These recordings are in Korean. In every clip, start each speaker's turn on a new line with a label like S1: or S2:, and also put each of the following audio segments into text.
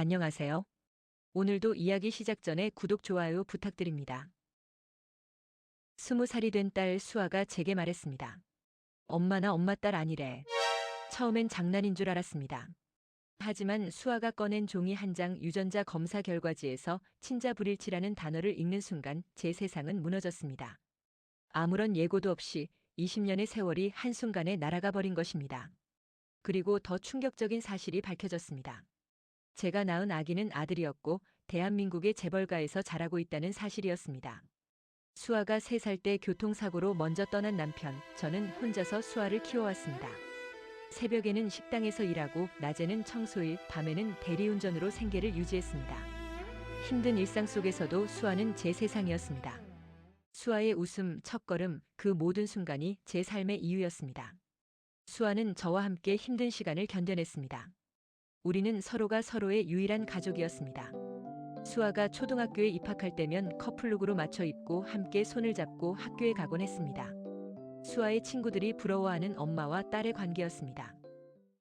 S1: 안녕하세요. 오늘도 이야기 시작 전에 구독, 좋아요 부탁드립니다. 스무 살이 된 딸 수아가 제게 말했습니다. 엄마나 엄마 딸 아니래. 처음엔 장난인 줄 알았습니다. 하지만 수아가 꺼낸 종이 한 장 유전자 검사 결과지에서 친자 불일치라는 단어를 읽는 순간 제 세상은 무너졌습니다. 아무런 예고도 없이 20년의 세월이 한순간에 날아가 버린 것입니다. 그리고 더 충격적인 사실이 밝혀졌습니다. 제가 낳은 아기는 아들이었고 대한민국의 재벌가에서 자라고 있다는 사실이었습니다. 수아가 3살 때 교통사고로 먼저 떠난 남편, 저는 혼자서 수아를 키워왔습니다. 새벽에는 식당에서 일하고 낮에는 청소일, 밤에는 대리운전으로 생계를 유지했습니다. 힘든 일상 속에서도 수아는 제 세상이었습니다. 수아의 웃음, 첫걸음, 그 모든 순간이 제 삶의 이유였습니다. 수아는 저와 함께 힘든 시간을 견뎌냈습니다. 우리는 서로가 서로의 유일한 가족이었습니다. 수아가 초등학교에 입학할 때면 커플룩으로 맞춰 입고 함께 손을 잡고 학교에 가곤 했습니다. 수아의 친구들이 부러워하는 엄마와 딸의 관계였습니다.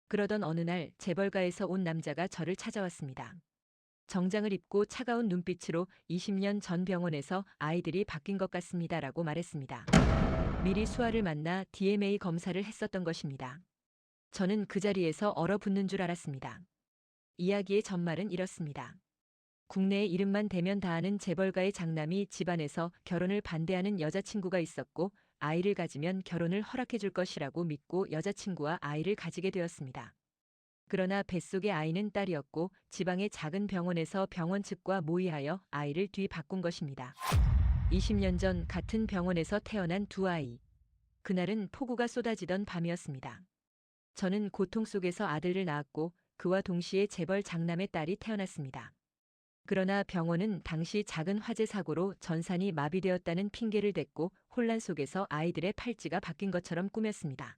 S1: 그러던 어느 날 재벌가에서 온 남자가 저를 찾아왔습니다. 정장을 입고 차가운 눈빛으로 20년 전 병원에서 아이들이 바뀐 것 같습니다라고 말했습니다. 미리 수아를 만나 DMA 검사를 했었던 것입니다. 저는 그 자리에서 얼어붙는 줄 알았습니다. 이야기의 전말은 이렇습니다. 국내에 이름만 대면 다 아는 재벌가의 장남이 집안에서 결혼을 반대하는 여자친구가 있었고 아이를 가지면 결혼을 허락해 줄 것이라고 믿고 여자친구와 아이를 가지게 되었습니다. 그러나 뱃속의 아이는 딸이었고 지방의 작은 병원에서 병원 측과 모의하여 아이를 뒤바꾼 것입니다. 20년 전 같은 병원에서 태어난 두 아이. 그날은 폭우가 쏟아지던 밤이었습니다. 저는 고통 속에서 아들을 낳았고 그와 동시에 재벌 장남의 딸이 태어났습니다. 그러나 병원은 당시 작은 화재 사고로 전산이 마비되었다는 핑계를 댔고 혼란 속에서 아이들의 팔찌가 바뀐 것처럼 꾸몄습니다.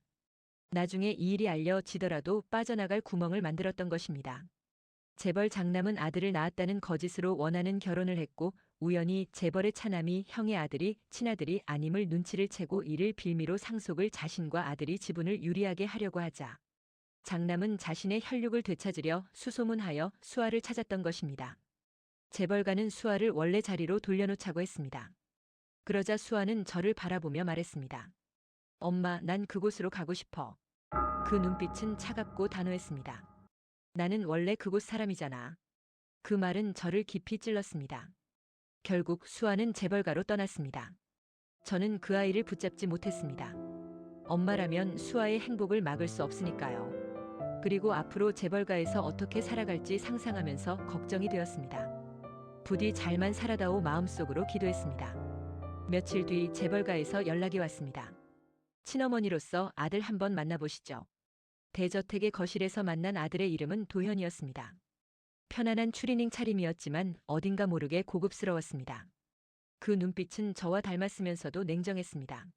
S1: 나중에 이 일이 알려지더라도 빠져나갈 구멍을 만들었던 것입니다. 재벌 장남은 아들을 낳았다는 거짓으로 원하는 결혼을 했고 우연히 재벌의 차남이 형의 아들이 친아들이 아님을 눈치를 채고 이를 빌미로 상속을 자신과 아들이 지분을 유리하게 하려고 하자 장남은 자신의 혈육을 되찾으려 수소문하여 수아를 찾았던 것입니다. 재벌가는 수아를 원래 자리로 돌려놓자고 했습니다. 그러자 수아는 저를 바라보며 말했습니다. 엄마, 난 그곳으로 가고 싶어. 그 눈빛은 차갑고 단호했습니다. 나는 원래 그곳 사람이잖아. 그 말은 저를 깊이 찔렀습니다. 결국 수아는 재벌가로 떠났습니다. 저는 그 아이를 붙잡지 못했습니다. 엄마라면 수아의 행복을 막을 수 없으니까요. 그리고 앞으로 재벌가에서 어떻게 살아갈지 상상하면서 걱정이 되었습니다. 부디 잘만 살아다오 마음속으로 기도했습니다. 며칠 뒤 재벌가에서 연락이 왔습니다. 친어머니로서 아들 한번 만나보시죠. 대저택의 거실에서 만난 아들의 이름은 도현이었습니다. 편안한 추리닝 차림이었지만 어딘가 모르게 고급스러웠습니다. 그 눈빛은 저와 닮았으면서도 냉정했습니다.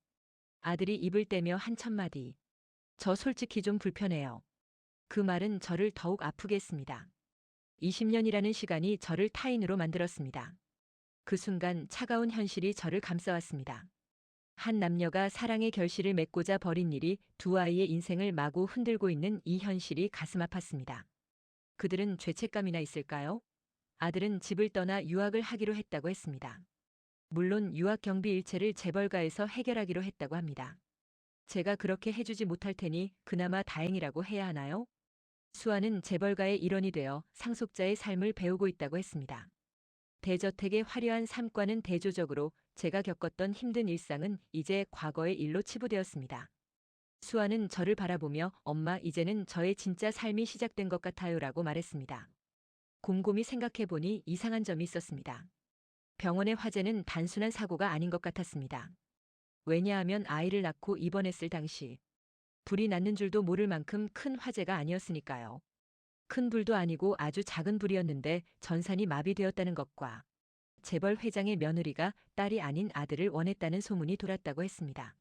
S1: 아들이 입을 떼며 한참마디. 저 솔직히 좀 불편해요. 그 말은 저를 더욱 아프게 했습니다. 20년이라는 시간이 저를 타인으로 만들었습니다. 그 순간 차가운 현실이 저를 감싸왔습니다. 한 남녀가 사랑의 결실을 맺고자 벌인 일이 두 아이의 인생을 마구 흔들고 있는 이 현실이 가슴 아팠습니다. 그들은 죄책감이나 있을까요? 아들은 집을 떠나 유학을 하기로 했다고 했습니다. 물론 유학 경비 일체를 재벌가에서 해결하기로 했다고 합니다. 제가 그렇게 해주지 못할 테니 그나마 다행이라고 해야 하나요? 수아는 재벌가의 일원이 되어 상속자의 삶을 배우고 있다고 했습니다. 대저택의 화려한 삶과는 대조적으로 제가 겪었던 힘든 일상은 이제 과거의 일로 치부되었습니다. 수아는 저를 바라보며 엄마 이제는 저의 진짜 삶이 시작된 것 같아요 라고 말했습니다. 곰곰이 생각해보니 이상한 점이 있었습니다. 병원의 화재는 단순한 사고가 아닌 것 같았습니다. 왜냐하면 아이를 낳고 입원했을 당시 불이 났는 줄도 모를 만큼 큰 화재가 아니었으니까요. 큰 불도 아니고 아주 작은 불이었는데 전산이 마비되었다는 것과 재벌 회장의 며느리가 딸이 아닌 아들을 원했다는 소문이 돌았다고 했습니다.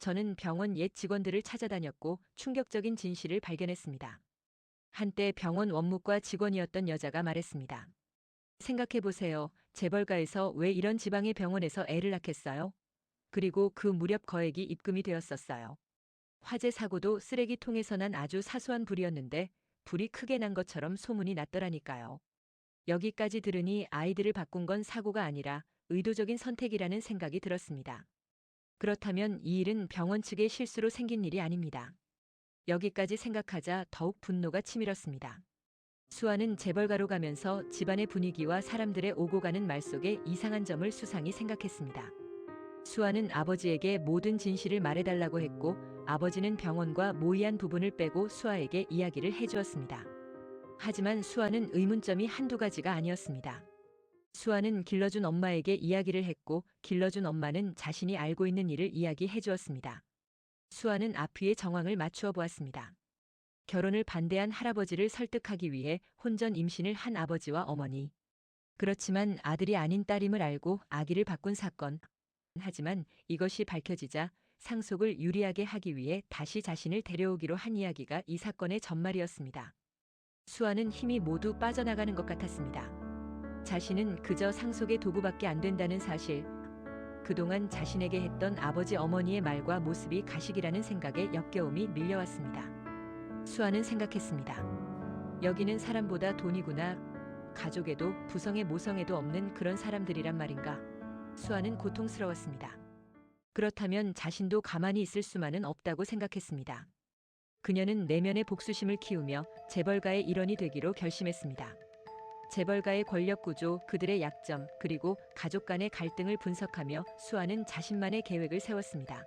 S1: 저는 병원 옛 직원들을 찾아다녔고 충격적인 진실을 발견했습니다. 한때 병원 원무과 직원이었던 여자가 말했습니다. 생각해보세요. 재벌가에서 왜 이런 지방의 병원에서 애를 낳겠어요? 그리고 그 무렵 거액이 입금이 되었었어요. 화재 사고도 쓰레기통에서 난 아주 사소한 불이었는데 불이 크게 난 것처럼 소문이 났더라니까요. 여기까지 들으니 아이들을 바꾼 건 사고가 아니라 의도적인 선택이라는 생각이 들었습니다. 그렇다면 이 일은 병원 측의 실수로 생긴 일이 아닙니다. 여기까지 생각하자 더욱 분노가 치밀었습니다. 수아는 재벌가로 가면서 집안의 분위기와 사람들의 오고 가는 말 속에 이상한 점을 수상히 생각했습니다. 수아는 아버지에게 모든 진실을 말해달라고 했고 아버지는 병원과 모의한 부분을 빼고 수아에게 이야기를 해주었습니다. 하지만 수아는 의문점이 한두 가지가 아니었습니다. 수아는 길러준 엄마에게 이야기를 했고 길러준 엄마는 자신이 알고 있는 일을 이야기해 주었습니다. 수아는 아피의 정황을 맞추어 보았습니다. 결혼을 반대한 할아버지를 설득하기 위해 혼전 임신을 한 아버지와 어머니. 그렇지만 아들이 아닌 딸임을 알고 아기를 바꾼 사건. 하지만 이것이 밝혀지자 상속을 유리하게 하기 위해 다시 자신을 데려오기로 한 이야기가 이 사건의 전말이었습니다. 수아는 힘이 모두 빠져나가는 것 같았습니다. 자신은 그저 상속의 도구밖에 안 된다는 사실, 그동안 자신에게 했던 아버지 어머니의 말과 모습이 가식이라는 생각에 역겨움이 밀려왔습니다. 수아는 생각했습니다. 여기는 사람보다 돈이구나. 가족에도 부성에 모성에도 없는 그런 사람들이란 말인가. 수아는 고통스러웠습니다. 그렇다면 자신도 가만히 있을 수만은 없다고 생각했습니다. 그녀는 내면의 복수심을 키우며 재벌가의 일원이 되기로 결심했습니다. 재벌가의 권력 구조, 그들의 약점, 그리고 가족 간의 갈등을 분석하며 수아는 자신만의 계획을 세웠습니다.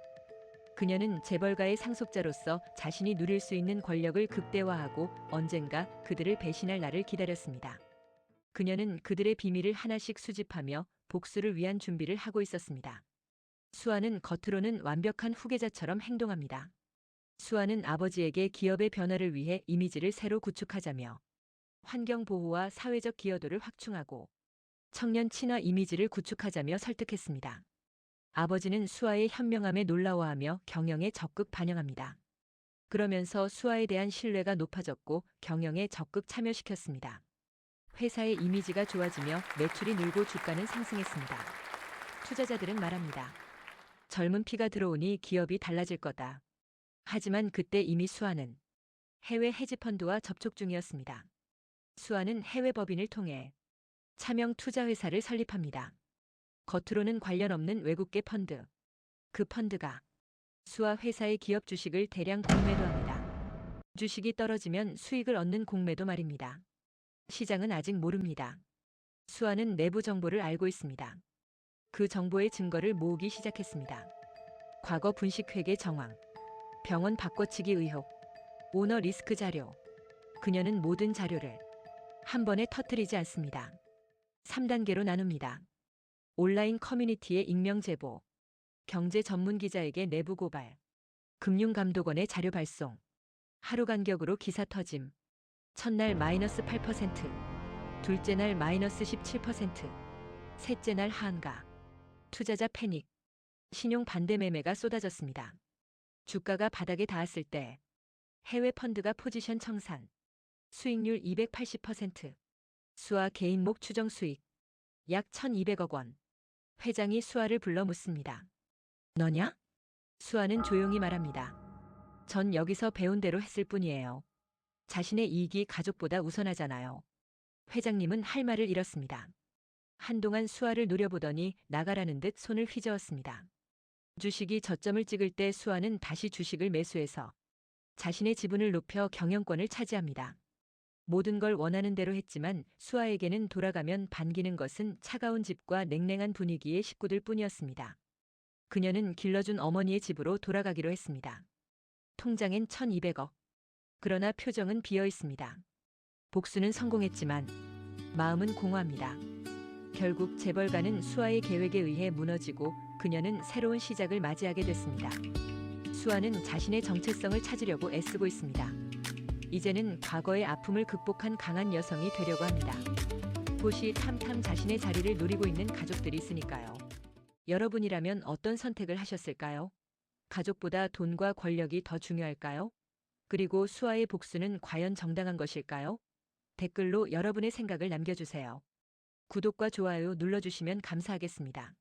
S1: 그녀는 재벌가의 상속자로서 자신이 누릴 수 있는 권력을 극대화하고 언젠가 그들을 배신할 날을 기다렸습니다. 그녀는 그들의 비밀을 하나씩 수집하며 복수를 위한 준비를 하고 있었습니다. 수아는 겉으로는 완벽한 후계자처럼 행동합니다. 수아는 아버지에게 기업의 변화를 위해 이미지를 새로 구축하자며 환경 보호와 사회적 기여도를 확충하고 청년 친화 이미지를 구축하자며 설득했습니다. 아버지는 수아의 현명함에 놀라워하며 경영에 적극 반영합니다. 그러면서 수아에 대한 신뢰가 높아졌고 경영에 적극 참여시켰습니다. 회사의 이미지가 좋아지며 매출이 늘고 주가는 상승했습니다. 투자자들은 말합니다. 젊은 피가 들어오니 기업이 달라질 거다. 하지만 그때 이미 수아는 해외 헤지펀드와 접촉 중이었습니다. 수아는 해외 법인을 통해 차명 투자 회사를 설립합니다. 겉으로는 관련 없는 외국계 펀드. 그 펀드가 수아 회사의 기업 주식을 대량 공매도합니다. 주식이 떨어지면 수익을 얻는 공매도 말입니다. 시장은 아직 모릅니다. 수아는 내부 정보를 알고 있습니다. 그 정보의 증거를 모으기 시작했습니다. 과거 분식회계 정황, 병원 바꿔치기 의혹, 오너 리스크 자료. 그녀는 모든 자료를 한 번에 터뜨리지 않습니다. 3단계로 나눕니다. 온라인 커뮤니티의 익명 제보, 경제 전문 기자에게 내부 고발, 금융감독원의 자료 발송, 하루 간격으로 기사 터짐, 첫날 마이너스 8%, 둘째 날 마이너스 17%, 셋째 날 하한가, 투자자 패닉, 신용 반대 매매가 쏟아졌습니다. 주가가 바닥에 닿았을 때 해외 펀드가 포지션 청산, 수익률 280%, 수아 개인목 추정 수익 약 1200억 원. 회장이 수아를 불러 묻습니다. 너냐? 수아는 조용히 말합니다. 전 여기서 배운 대로 했을 뿐이에요. 자신의 이익이 가족보다 우선하잖아요. 회장님은 할 말을 잃었습니다. 한동안 수아를 노려보더니 나가라는 듯 손을 휘저었습니다. 주식이 저점을 찍을 때 수아는 다시 주식을 매수해서 자신의 지분을 높여 경영권을 차지합니다. 모든 걸 원하는 대로 했지만 수아에게는 돌아가면 반기는 것은 차가운 집과 냉랭한 분위기의 식구들 뿐이었습니다. 그녀는 길러준 어머니의 집으로 돌아가기로 했습니다. 통장엔 1200억. 그러나 표정은 비어 있습니다. 복수는 성공했지만 마음은 공허합니다. 결국 재벌가는 수아의 계획에 의해 무너지고 그녀는 새로운 시작을 맞이하게 됐습니다. 수아는 자신의 정체성을 찾으려고 애쓰고 있습니다. 이제는 과거의 아픔을 극복한 강한 여성이 되려고 합니다. 도시 탐탐 자신의 자리를 노리고 있는 가족들이 있으니까요. 여러분이라면 어떤 선택을 하셨을까요? 가족보다 돈과 권력이 더 중요할까요? 그리고 수아의 복수는 과연 정당한 것일까요? 댓글로 여러분의 생각을 남겨주세요. 구독과 좋아요 눌러주시면 감사하겠습니다.